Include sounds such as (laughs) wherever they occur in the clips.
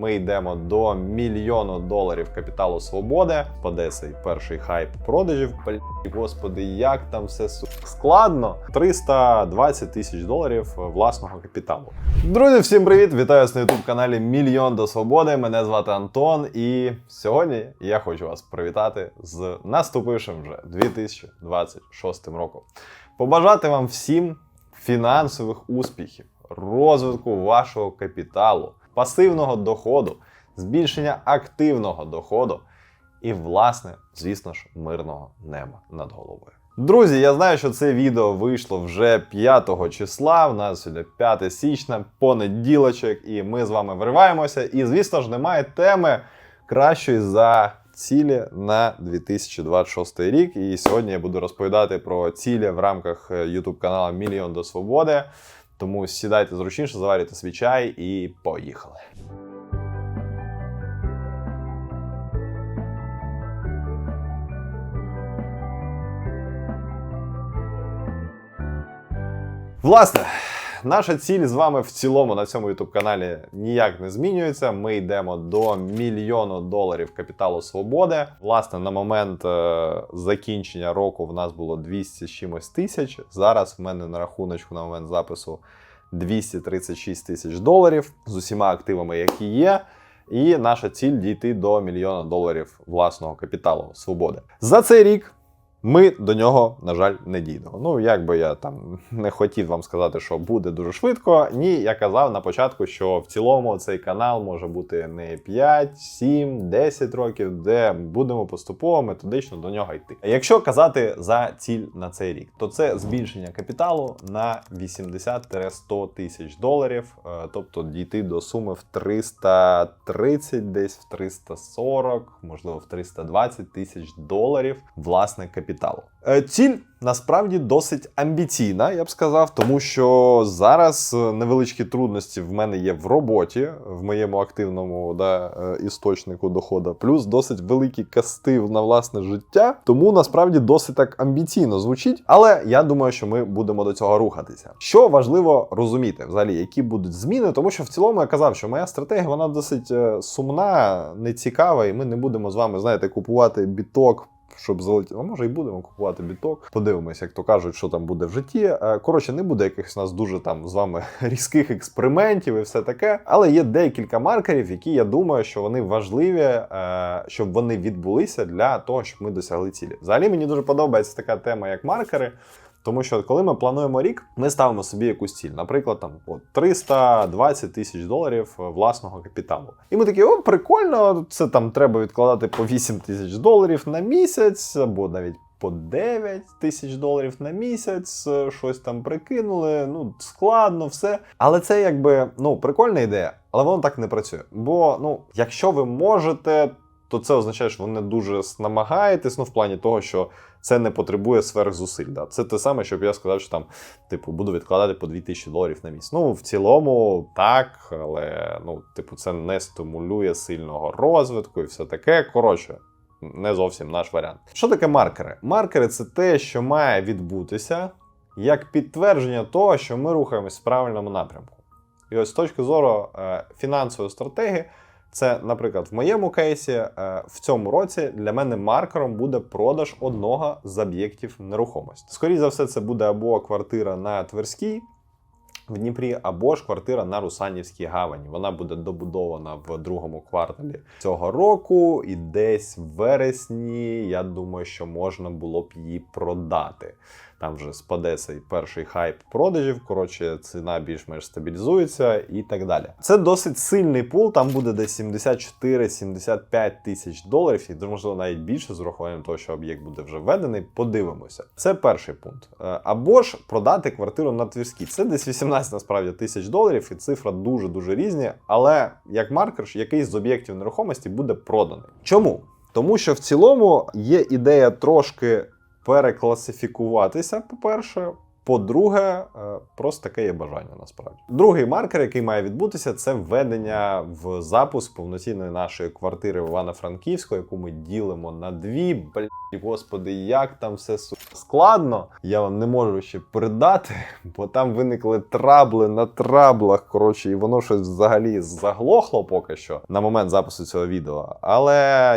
Ми йдемо до мільйону доларів капіталу свободи. Паде цей перший хайп продажів. Блін, Господи, як там все су- складно. 320 тисяч доларів власного капіталу. Друзі, всім привіт! Вітаю вас на youtube каналі Мільйон до Свободи. Мене звати Антон, і сьогодні я хочу вас привітати з наступившим вже 2026 роком. Побажати вам всім фінансових успіхів, розвитку вашого капіталу, пасивного доходу, збільшення активного доходу і, власне, звісно ж, мирного неба над головою. Друзі, я знаю, що це відео вийшло вже 5 числа. У нас сьогодні 5 січня, понеділочок, і ми з вами вриваємося. І, звісно ж, немає теми кращої за цілі на 2026 рік. І сьогодні я буду розповідати про цілі в рамках YouTube каналу Мільйон до Свободи. Тому сідайте зручніше, заварюйте свій чай і поїхали. Власне, наша ціль з вами в цілому на цьому youtube каналі ніяк не змінюється. Ми йдемо до мільйону доларів капіталу свободи. Власне, на момент е, закінчення року в нас було 200 з чимось тисяч. Зараз в мене на рахуночку на момент запису 236 тисяч доларів з усіма активами, які є. І наша ціль дійти до мільйона доларів власного капіталу свободи. За цей рік ми до нього, на жаль, не дійдемо. Ну, як би я там не хотів вам сказати, що буде дуже швидко. Ні, я казав на початку, що в цілому цей канал може бути не 5, 7, 10 років, де будемо поступово методично до нього йти. Якщо казати за ціль на цей рік, то це збільшення капіталу на 80-100 тисяч доларів, е, тобто дійти до суми в 330, десь в 340, можливо, в 320 тисяч доларів власне капіталу. Е, Ціль насправді досить амбіційна, я б сказав, тому що зараз е, невеличкі трудності в мене є в роботі, в моєму активному да, е, істочнику доходу, плюс досить великий кастив на власне життя. Тому насправді досить так амбіційно звучить. Але я думаю, що ми будемо до цього рухатися. Що важливо розуміти, взагалі, які будуть зміни, тому що в цілому я казав, що моя стратегія вона досить сумна, нецікава, і ми не будемо з вами, знаєте, купувати біток щоб залетіти. А може і будемо купувати біток. Подивимось, як то кажуть, що там буде в житті. Е, Коротше, не буде якихось нас дуже там з вами (laughs) різких експериментів і все таке. Але є декілька маркерів, які я думаю, що вони важливі, е, щоб вони відбулися для того, щоб ми досягли цілі. Взагалі мені дуже подобається така тема, як маркери. Тому що коли ми плануємо рік, ми ставимо собі якусь ціль, наприклад, там от 320 тисяч доларів е, власного капіталу. І ми такі, о, прикольно, це там треба відкладати по 8 тисяч доларів на місяць, або навіть по 9 тисяч доларів на місяць, е, щось там прикинули. Ну, складно, все. Але це якби ну, прикольна ідея, але воно так не працює. Бо ну, якщо ви можете. То це означає, що ви не дуже намагаєтесь, ну в плані того, що це не потребує сверхзусиль. Да. Це те саме, щоб я сказав, що там, типу, буду відкладати по 2000 доларів на місяць. Ну, в цілому, так, але ну, типу, це не стимулює сильного розвитку і все таке. Коротше, не зовсім наш варіант. Що таке маркери? Маркери це те, що має відбутися як підтвердження того, що ми рухаємось в правильному напрямку. І ось з точки зору е, фінансової стратегії. Це, наприклад, в моєму кейсі е, в цьому році для мене маркером буде продаж одного з об'єктів нерухомості. Скоріше за все, це буде або квартира на Тверській в Дніпрі, або ж квартира на Русанівській гавані. Вона буде добудована в другому кварталі цього року, і десь в вересні я думаю, що можна було б її продати. Там вже спаде цей перший хайп продажів. Коротше, ціна більш-менш стабілізується і так далі. Це досить сильний пул. Там буде десь 74-75 тисяч доларів, і можливо навіть більше з урахуванням того, що об'єкт буде вже введений. Подивимося. Це перший пункт. Е, Або ж продати квартиру на Тверській. Це десь 18 насправді тисяч доларів, і цифра дуже дуже різні. Але як маркер, якийсь з об'єктів нерухомості буде проданий. Чому? Тому що в цілому є ідея трошки перекласифікуватися, по-перше. По-друге, е, просто таке є бажання насправді. Другий маркер, який має відбутися, це введення в запуск повноцінної нашої квартири в Івано-Франківську, яку ми ділимо на дві. Блядь, господи, як там все су- складно. Я вам не можу ще передати, бо там виникли трабли на траблах. Коротше, і воно щось взагалі заглохло поки що на момент запису цього відео. Але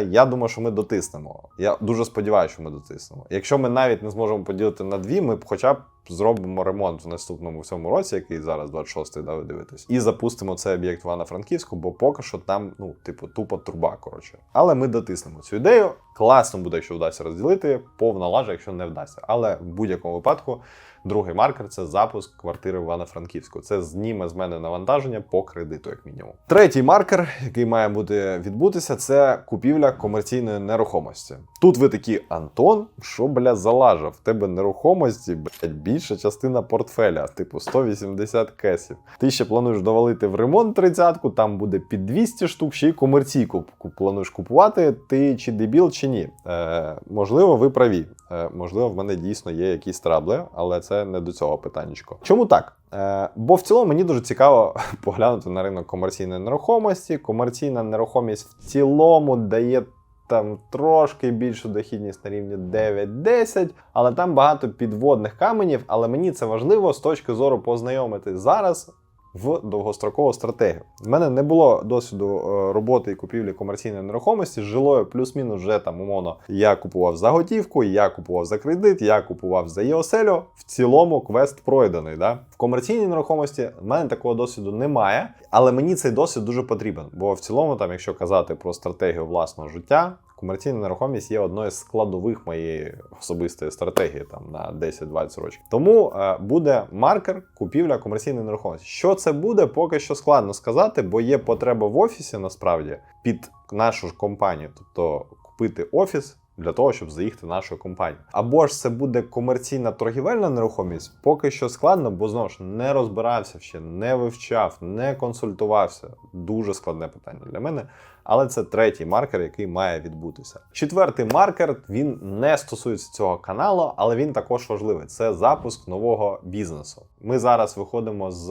я думаю, що ми дотиснемо. Я дуже сподіваюся, що ми дотиснемо. Якщо ми навіть не зможемо поділити на дві, ми б хоча б зробимо ремонт в наступному всьому році, який зараз 26-й, да, ви дивитесь, і запустимо цей об'єкт в Івано-Франківську, бо поки що там, ну, типу, тупо труба. Коротше. Але ми дотиснемо цю ідею. Класно буде, якщо вдасться розділити, повна лажа, якщо не вдасться. Але в будь-якому випадку. Другий маркер це запуск квартири в Івано-Франківську. Це зніме з мене навантаження по кредиту, як мінімум. Третій маркер, який має бути відбутися, це купівля комерційної нерухомості. Тут ви такі, Антон, що бля залажа? В тебе нерухомості, блядь, більша частина портфеля, типу 180 кесів. Ти ще плануєш довалити в ремонт тридцятку, там буде під 200 штук, ще й комерційку плануєш купувати. Ти чи дебіл, чи ні? Е, можливо, ви праві. Е, можливо, в мене дійсно є якісь трабли, але це не до цього питаннячко. Чому так? Е, бо в цілому мені дуже цікаво (laughs) поглянути на ринок комерційної нерухомості. Комерційна нерухомість в цілому дає там трошки більшу дохідність на рівні 9-10, але там багато підводних каменів. Але мені це важливо з точки зору познайомити зараз. В довгострокову стратегію. У мене не було досвіду е, роботи і купівлі комерційної нерухомості. з Жилою плюс-мінус вже там умовно. Я купував за готівку, я купував за кредит, я купував за ЄОСЕЛю. В цілому квест пройдений. Да? В комерційній нерухомості в мене такого досвіду немає, але мені цей досвід дуже потрібен. Бо в цілому, там, якщо казати про стратегію власного життя, комерційна нерухомість є одною з складових моєї особистої стратегії там на 10-20 років. Тому е, буде маркер купівля комерційної нерухомості. Що це буде, поки що складно сказати, бо є потреба в офісі насправді під нашу ж компанію, тобто купити офіс. Для того, щоб заїхати в нашу компанію. Або ж це буде комерційна торгівельна нерухомість, поки що складно, бо знову ж не розбирався ще, не вивчав, не консультувався. Дуже складне питання для мене. Але це третій маркер, який має відбутися. Четвертий маркер він не стосується цього каналу, але він також важливий. Це запуск нового бізнесу. Ми зараз виходимо з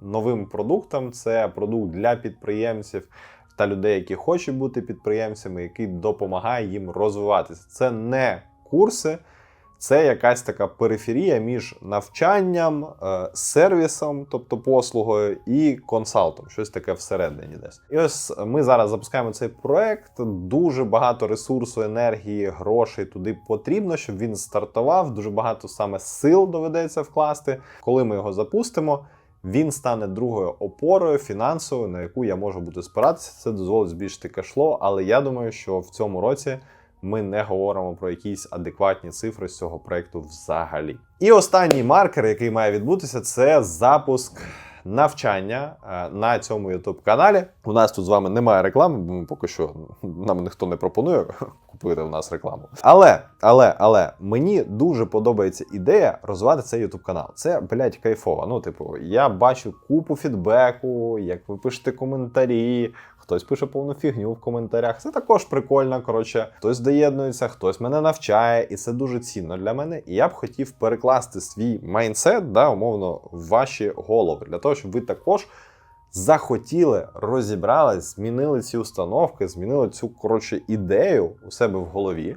новим продуктом. Це продукт для підприємців та людей, які хочуть бути підприємцями, який допомагає їм розвиватися. Це не курси. Це якась така периферія між навчанням, е, сервісом, тобто послугою, і консалтом, щось таке всередині десь. І ось ми зараз запускаємо цей проект. Дуже багато ресурсу, енергії, грошей туди потрібно, щоб він стартував. Дуже багато саме сил доведеться вкласти. Коли ми його запустимо, він стане другою опорою фінансовою, на яку я можу бути спиратися. Це дозволить збільшити кешло, але я думаю, що в цьому році ми не говоримо про якісь адекватні цифри з цього проекту взагалі. І останній маркер, який має відбутися, це запуск навчання е, на цьому youtube каналі. У нас тут з вами немає реклами, бо ми поки що нам ніхто не пропонує купити в нас рекламу. Але, але, але мені дуже подобається ідея розвивати цей youtube канал. Це, блядь, кайфово. Ну, типу, я бачу купу фідбеку, як ви пишете коментарі. Хтось пише повну фігню в коментарях. Це також прикольно. Коротше, хтось доєднується, хтось мене навчає, і це дуже цінно для мене. І я б хотів перекласти свій майндсет, да, умовно, в ваші голови, для того, щоб ви також захотіли, розібрались, змінили ці установки, змінили цю коротше ідею у себе в голові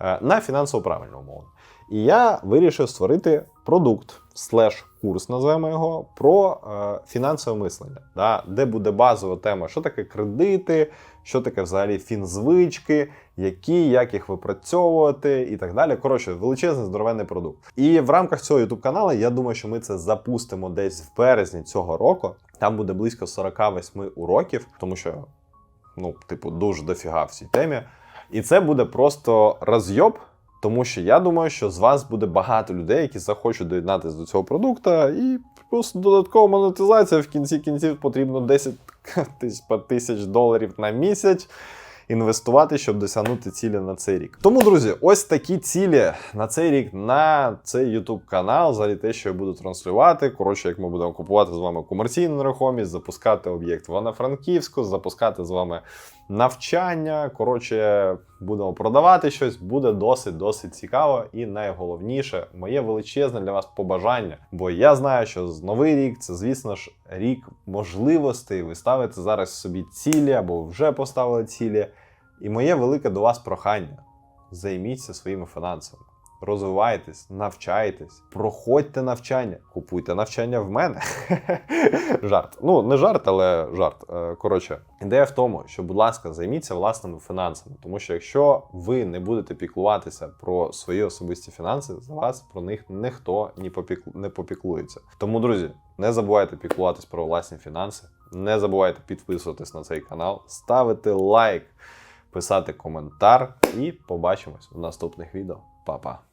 е, на фінансово правильну умовно. І я вирішив створити продукт, слеш курс, називаємо його, про е, фінансове мислення, да, де буде базова тема, що таке кредити, що таке взагалі фінзвички, які, як їх випрацьовувати і так далі. Коротше, величезний здоровенний продукт. І в рамках цього youtube каналу я думаю, що ми це запустимо десь в березні цього року. Там буде близько 48 уроків, тому що, ну, типу, дуже дофіга в цій темі. І це буде просто розйоб. Тому що я думаю, що з вас буде багато людей, які захочуть доєднатися до цього продукту, і просто додаткова монетизація в кінці кінців потрібно 10 (laughs) тисяч- доларів на місяць інвестувати, щоб досягнути цілі на цей рік. Тому, друзі, ось такі цілі на цей рік на цей YouTube канал. Взагалі те, що я буду транслювати. Коротше, як ми будемо купувати з вами комерційну нерухомість, запускати об'єкт в Івано-Франківську, запускати з вами навчання. Коротше, будемо продавати щось, буде досить досить цікаво. І найголовніше, моє величезне для вас побажання. Бо я знаю, що з новий рік це, звісно ж, рік можливостей. Ви ставите зараз собі цілі або вже поставили цілі. І моє велике до вас прохання: займіться своїми фінансами. Розвивайтесь, навчайтесь, проходьте навчання, купуйте навчання в мене. (laughs) жарт. Ну, не жарт, але жарт. Е, Коротше, ідея в тому, що, будь ласка, займіться власними фінансами. Тому що якщо ви не будете піклуватися про свої особисті фінанси, за вас про них ніхто не, попіклується. Тому, друзі, не забувайте піклуватись про власні фінанси, не забувайте підписуватись на цей канал, ставити лайк, писати коментар і побачимось у наступних відео. Па-па!